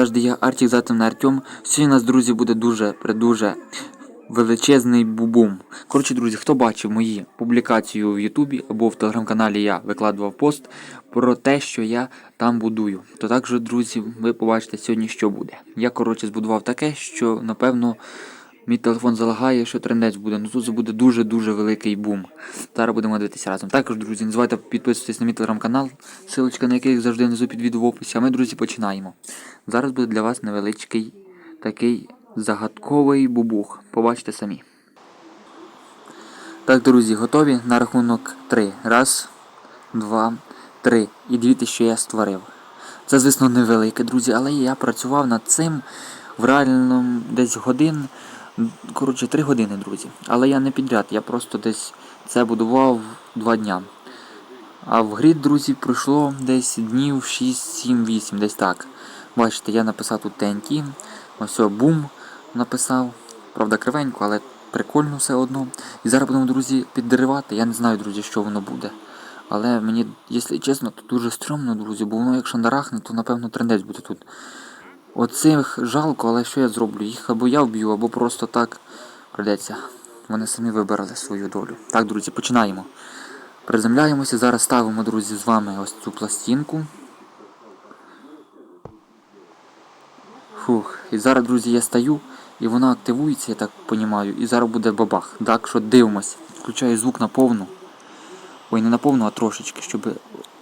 завжди я, Артік Затемний Артем. Сьогодні у нас, друзі, буде дуже дуже величезний бубум. Коротше, друзі, хто бачив мої публікації в Ютубі або в телеграм-каналі я викладував пост про те, що я там будую. То також, друзі, ви побачите сьогодні, що буде. Я, коротше, збудував таке, що напевно. Мій телефон залагає, що трендець буде. Ну тут буде дуже-дуже великий бум. Зараз будемо дивитися разом. Також, друзі, не забувайте підписуватись на мій телеграм-канал, силочка на який завжди внизу під відео в описі. А ми, друзі, починаємо. Зараз буде для вас невеличкий такий загадковий бубух. Побачите самі. Так, друзі, готові на рахунок 3. Раз, два, три. І дивіться, що я створив. Це, звісно, невелике, друзі, але я працював над цим в реальному десь годин. Коротше, 3 години, друзі. Але я не підряд, я просто десь це будував 2 дня. А в грі, друзі, пройшло десь днів 6, 7, 8, десь так. Бачите, я написав тут TNT, ось бум написав. Правда, кривенько, але прикольно все одно. І зараз будемо, друзі, підривати. Я не знаю, друзі, що воно буде. Але мені, якщо чесно, то дуже стрьомно, друзі, бо воно як шандарахне, то напевно трендець буде тут. Оцих жалко, але що я зроблю? Їх або я вб'ю, або просто так прийдеться. Вони самі вибирали свою долю. Так, друзі, починаємо. Приземляємося, зараз ставимо, друзі, з вами ось цю пластинку. Фух. І зараз, друзі, я стою, і вона активується, я так розумію, і зараз буде бабах. Так що дивимось. Включаю звук на повну. Ой, не на повну, а трошечки, щоб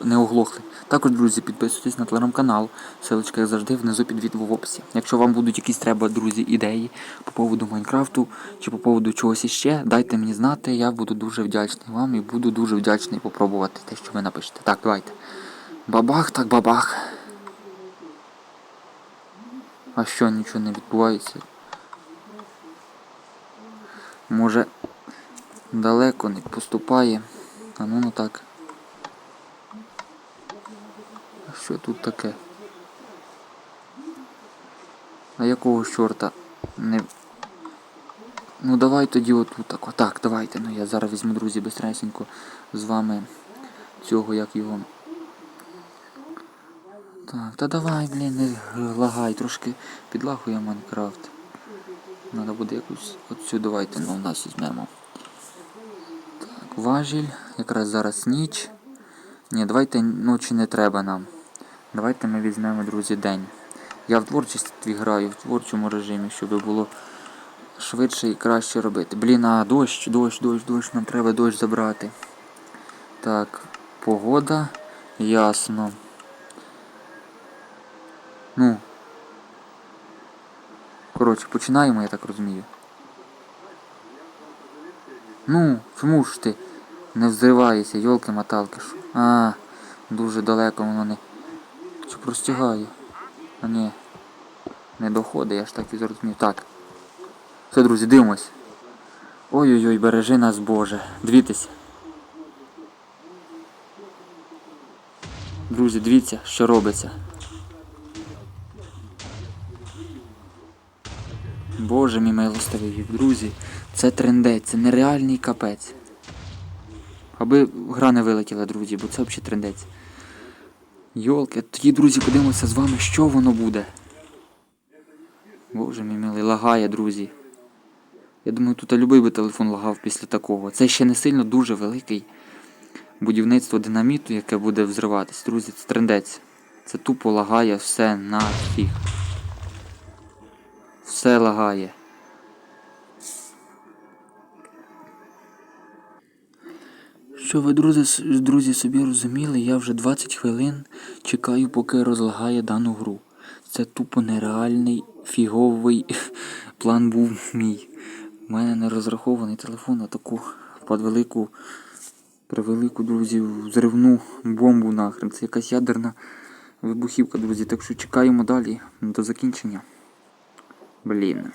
не оглохли. Також, друзі, підписуйтесь на телеграм-канал. Ссылочка, як завжди, внизу під відео в описі. Якщо вам будуть якісь треба, друзі, ідеї по поводу Майнкрафту чи по поводу чогось іще, дайте мені знати, я буду дуже вдячний вам і буду дуже вдячний попробувати те, що ви напишете. Так, давайте. Бабах, так бабах. А що, нічого не відбувається? Може далеко не поступає. А ну ну так. Що тут таке? А якого чорта не... Ну давай тоді отут так. Отак, давайте. Ну я зараз візьму, друзі, безстресенько з вами цього як його. Так, та давай, блін, не лагай, трошки підлагує Майнкрафт. Надо буде якусь оцю давайте, ну у нас візьмемо. Важіль, якраз зараз ніч. Ні, давайте ночі не треба нам. Давайте ми візьмемо, друзі, день. Я в творчості граю, в творчому режимі, щоб було швидше і краще робити. Блін, а дощ, дощ, дощ, дощ, нам треба дощ забрати. Так, погода, ясно. Ну. Коротше, починаємо, я так розумію. Ну, чому ж ти не взриваєшся, йолки-маталки. ж. А, дуже далеко воно не... Чи простягає? А ні. Не доходить, я ж так і зрозумів. Так. Все, друзі, дивимось. Ой-ой-ой, бережи нас, Боже. Дивіться. Друзі, дивіться, що робиться. Боже мій милостивий, друзі, це трендець, це нереальний капець. Аби гра не вилетіла, друзі, бо це взагалі трендець. Йолки, тоді, друзі, подивимося з вами, що воно буде. Боже мій милий, лагає, друзі. Я думаю, тут любий би телефон лагав після такого. Це ще не сильно дуже великий будівництво динаміту, яке буде взриватись. Друзі, це трендець. Це тупо лагає все нафіг. Все лагає. Що ви, друзі, друзі, собі розуміли, я вже 20 хвилин чекаю, поки розлагає дану гру. Це тупо нереальний фіговий план був мій. У мене не розрахований телефон на таку подвелику, превелику, друзі, взривну бомбу нахрен. Це якась ядерна вибухівка, друзі. Так що чекаємо далі до закінчення. Блін.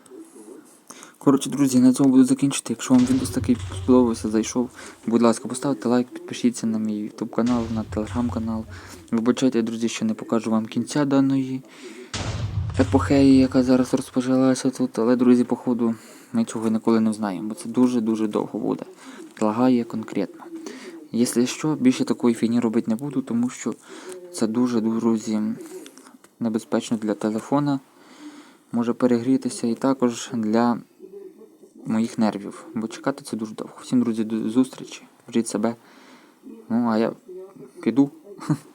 Коротше, друзі, на цьому буду закінчити. Якщо вам відео такий сподобався, зайшов, будь ласка, поставте лайк, підпишіться на мій YouTube канал, на телеграм-канал. Вибачайте, друзі, що не покажу вам кінця даної епохеї, яка зараз розпочалася тут. Але, друзі, походу, ми цього ніколи не знаємо, бо це дуже-дуже довго буде. Лагає конкретно. Якщо що, більше такої фігні робити не буду, тому що це дуже, друзі, небезпечно для телефона, може перегрітися і також для моїх нервів. Бо чекати це дуже довго. Всім, друзі, до зустрічі. Беріть себе. Ну, а я піду.